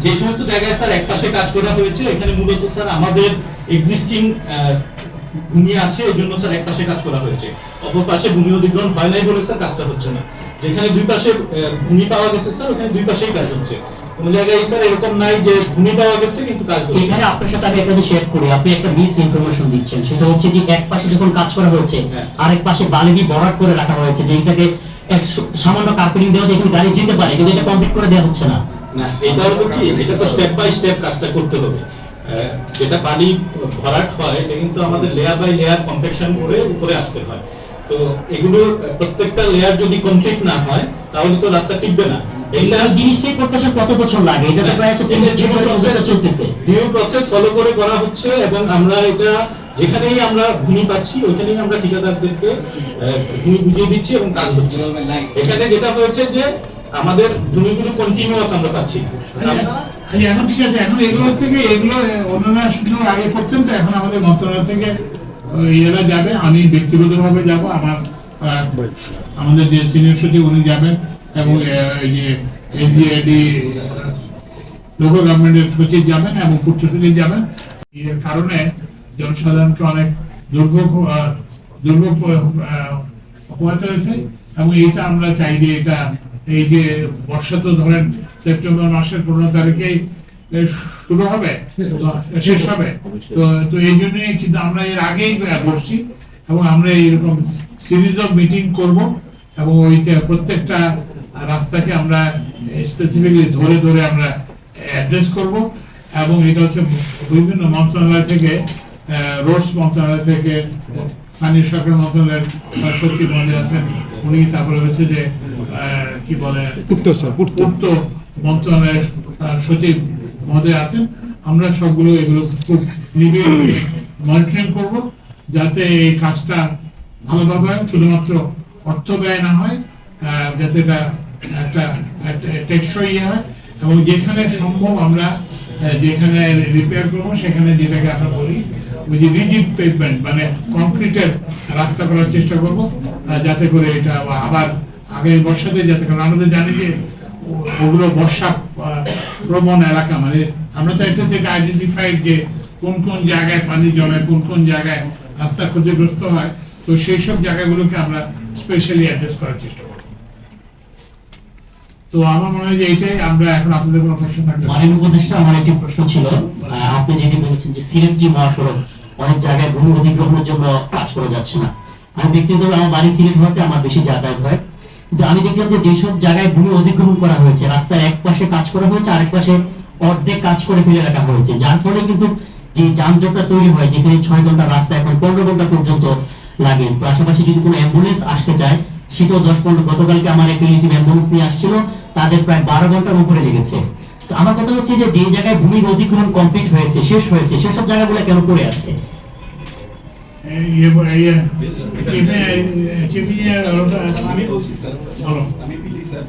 যে- সমস্ত জায়গায় স্যার এক পাশে কাজ করা হয়েছে এখানে মূলত স্যার আমাদের এক্সিস্টিং ভূমি আছে এই জন্য স্যার এক পাশে কাজ করা হয়েছে। অপর পাশে ভূমি অধিগ্রহণ হয় নাই বলে স্যার কাজটা হচ্ছে না। যেখানে দুই পাশে ভূমি পাওয়া গেছে স্যার ওখানে দুই পাশেই কাজ হচ্ছে। কোন জায়গায় স্যার এরকম নাই যে ভূমি পাওয়া গেছে কিন্তু কাজ হচ্ছে। এখানে আপনার সাথে আমি একটা শেয়ার করি আপনি একটা মিস ইনফরমেশন দিচ্ছেন। সেটা হচ্ছে যে এক পাশে যখন কাজ করা হয়েছে হ্যাঁ। আরেক পাশে বালি দিয়ে বরাদ করে রাখা হয়েছে যে এটাকে এক স- সামান্য কার্পেটিং দেওয়া যায় গাড়ি যেতে পারে কিন্তু এটা কমপ্লিট করে দেওয়া হচ্ছে না। না এটা হলো কি? এটা তো স্টেপ বাই স্টেপ কাজটা করতে হবে। যেটা পানি ভরাট হয় এটা কিন্তু আমাদের লেয়ার বাই লেয়ার কম্প্যাকশন করে উপরে আসতে হয়। তো এগুলো প্রত্যেকটা লেয়ার যদি কমপ্লিট না হয় তাহলে তো রাস্তা টিকবে না। জিনিসটাই কত বছর লাগে? এটা প্রায় চলতেছে। ডিউ প্রসেস ফলো করে করা হচ্ছে এবং আমরা এটা যেখানেই আমরা ভূমি পাচ্ছি, ওইখানেই আমরা ঠিকাদারদেরকে ভূমি বুঝিয়ে দিচ্ছি এবং কাজ হচ্ছে এখানে যেটা হয়েছে যে আমাদের ভূমিগুলো কন্টিনিউয়াস আমরা পাচ্ছি। এখন ঠিক আছে, এখন এগুলো হচ্ছে কি, এগুলো অন্যরা শুধু আগে করতেন তো, এখন আমাদের মন্ত্রণালয় থেকে ইয়েরা যাবে, আমি ব্যক্তিগতভাবে যাব, আমার আমাদের যে সিনিয়র সচিব উনি যাবেন, এবং এই যে এনজিএডি লোকাল গভর্নমেন্টের সচিব যাবেন, এবং পূর্ত সচিব যাবেন। এর কারণে জনসাধারণকে অনেক দুর্ভোগ হয়েছে এবং এটা আমরা চাই যে এটা এই যে বর্ষা তো ধরেন সেপ্টেম্বর মাসের পনেরো তারিখেই এ, শুরু হবে শেষ হবে। তো তো এই জন্যই কিন্তু আমরা এর আগেই বসছি এবং আমরা এরকম সিরিজ অফ মিটিং করব এবং ওইটা প্রত্যেকটা রাস্তাকে আমরা স্পেসিফিকলি ধরে ধরে আমরা অ্যাড্রেস করব এবং এটা হচ্ছে বিভিন্ন মন্ত্রণালয় থেকে রোডস মন্ত্রণালয় থেকে স্থানীয় সরকার মন্ত্রণালয়ের সচিব মহোদয় আছেন। উনি তারপরে হচ্ছে যে কি বলে পূর্ত মন্ত্রণালয়ের সচিব মহোদয় আছেন। আমরা সবগুলো এগুলো খুব নিবিড় মনিটরিং করব যাতে এই কাজটা ভালোভাবে হয় শুধুমাত্র অর্থ ব্যয় না হয় যাতে এটা একটা টেকসই ইয়ে হয়। এবং যেখানে সম্ভব আমরা যেখানে রিপেয়ার করব, সেখানে যেটাকে আমরা বলি ওই যে রিজিড পেভমেন্ট মানে কংক্রিটের রাস্তা করার চেষ্টা করব যাতে করে এটা আবার আগামী বর্ষাতে যাতে কারণ আমরা জানি যে ওগুলো বর্ষা প্রবণ এলাকা মানে আমরা তো এটা সেটা আইডেন্টিফাইড যে কোন কোন জায়গায় পানি জমে, কোন কোন জায়গায় রাস্তা ক্ষতিগ্রস্ত হয়, তো সেই সব জায়গাগুলোকে আমরা স্পেশালি অ্যাড্রেস করার চেষ্টা করব। আমি দেখলাম যেসব জায়গায় ভূমি অধিগ্রহণ করা হয়েছে, রাস্তার এক পাশে কাজ করা হয়েছে, আরেক পাশে অর্ধেক কাজ করে ফেলে রাখা হয়েছে। যার ফলে কিন্তু যে যানজটটা তৈরি হয়, যেখানে ছয় ঘণ্টা রাস্তা এখন পনেরো ঘণ্টা পর্যন্ত লাগে। পাশাপাশি যদি কোনো অ্যাম্বুলেন্স আসতে চায় সেটাও দশ পনেরো গতকালকে আমার একটা রিলেটিভ অ্যাম্বুলেন্স নিয়ে আসছিল তাদের প্রায় বারো ঘণ্টার উপরে লেগেছে। তো আমার কথা হচ্ছে যে যে জায়গায় ভূমি অধিগ্রহণ কমপ্লিট হয়েছে শেষ হয়েছে সেসব জায়গাগুলো কেন পড়ে আছে? আমি বলছি স্যার আমি স্যার